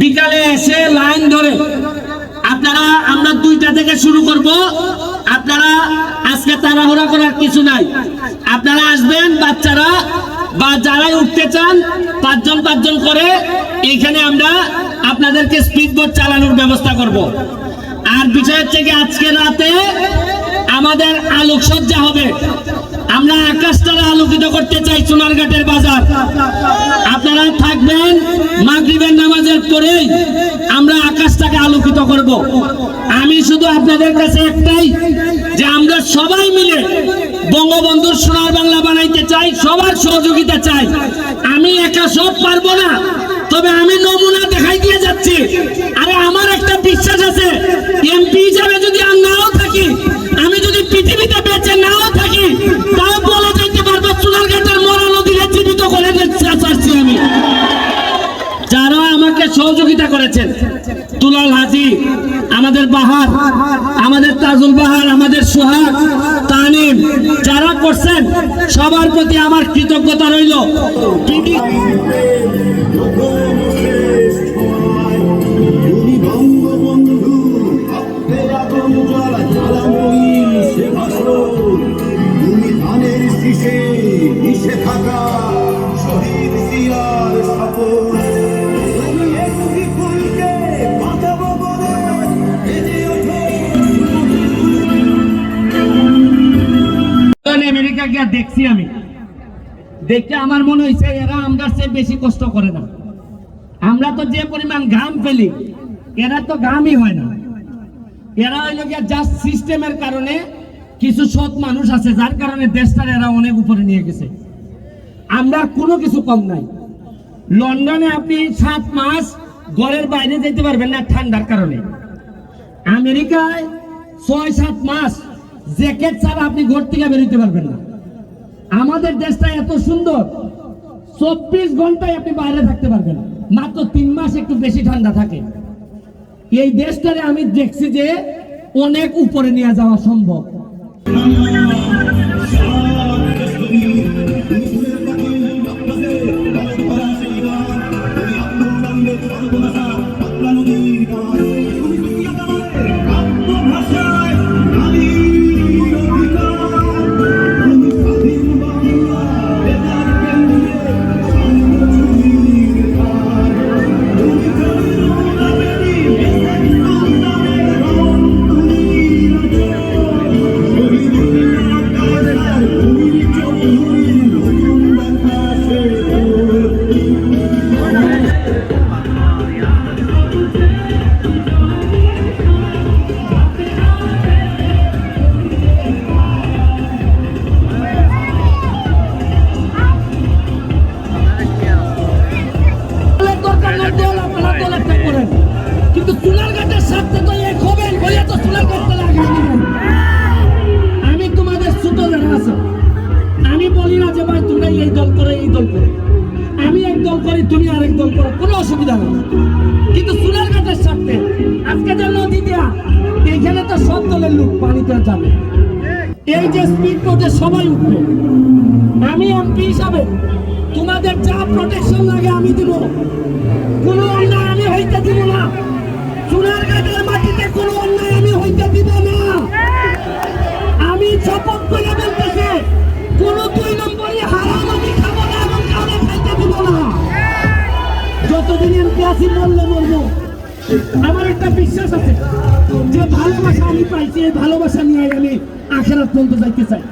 বিকালে এসে লাইন ধরে। আপনারা, আমরা দুইটা থেকে শুরু করব। আপনারা, আজকে তাড়াহুড়া করার কিছু নাই। আপনারা আসবেন, বাচ্চারা, বা যারাই উঠতে চান, পাঁচজন পাঁচজন করে এইখানে আমরা আপনাদেরকে স্পিড বোর্ড চালানোর ব্যবস্থা করব। আর বিষয় হচ্ছে কি, আজকে রাতে আমাদের আলোকসজ্জা হবে। আমরা আকাশটা আলোকিত করতে চাই সোনারঘাটের বাজার। আপনারা থাকবেন মাগরিবের নাম নামাজের পরেই আমরা আকাশটাকে আলোকিত করব। আমি শুধু আপনাদের কাছে একটাই, যে আমরা সবাই মিলে বঙ্গবন্ধুর সোনার বাংলা বানাইতে চাই, সবার সহযোগিতা চাই। আমি একা সব পারব না, তবে আমি নমুনা দেখাই দিয়ে যাচ্ছি। আরে আমার একটা বিশ্বাস আছে, এমপি হিসাবে যদি আর নাও থাকি হাজি আমাদের বাহার, আমাদের তাজুল বাহার, আমাদের সোহাগ, তানিম, যারা করছেন, সবার প্রতি আমার কৃতজ্ঞতা রইল। আমেরিকা গিয়া দেখছি আমি। দেখে আমার মনে হয়েছে এরা আমরা চেয়ে বেশি কষ্ট করে না। আমরা তো যে পরিমাণ ঘাম ফেলি, এরা তো ঘামই হয় না। এরা হইল গিয়া জাস্ট সিস্টেমের কারণে কিছু সৎ মানুষ আছে, যার কারণে দেশটার এরা অনেক উপরে নিয়ে গেছে। আমরা কোনো কিছু কম নাই। লন্ডনে আপনি সাত মাস ঘরের বাইরে যেতে পারবেন না ঠান্ডার কারণে। আমেরিকায় ছয় সাত মাস জ্যাকেট ছাড়া আপনি ঘর থেকে বেরোতে পারবেন না। আমাদের দেশটা এত সুন্দর, চব্বিশ ঘন্টায় আপনি বাইরে থাকতে পারবেন। মাত্র তিন মাস একটু বেশি ঠান্ডা থাকে। এই দেশটারে আমি দেখছি যে অনেক উপরে নিয়ে যাওয়া সম্ভব। বলি না যে ভাই তোমরা এই দল করে, এই দল করে। আমি এক দল করি, তুমি আরেক দল করো, কোনো অসুবিধা নেই। কিন্তু চুলার ঘাটের সাথে আজকে যে নদী দেয়া এইখানে তো সব দলের লোক পানিতে যাবে। এই যে স্পিড বোটে সবাই উঠবে। আমি এমপি হিসাবে, তোমাদের যা প্রোটেকশন লাগে আমি দিব। কোনো আমার একটা বিশ্বাস আছে, যে ভালোবাসা আমি পাইছি, এই ভালোবাসা নিয়ে আমি আখেরাত পর্যন্ত যাইতে চাই।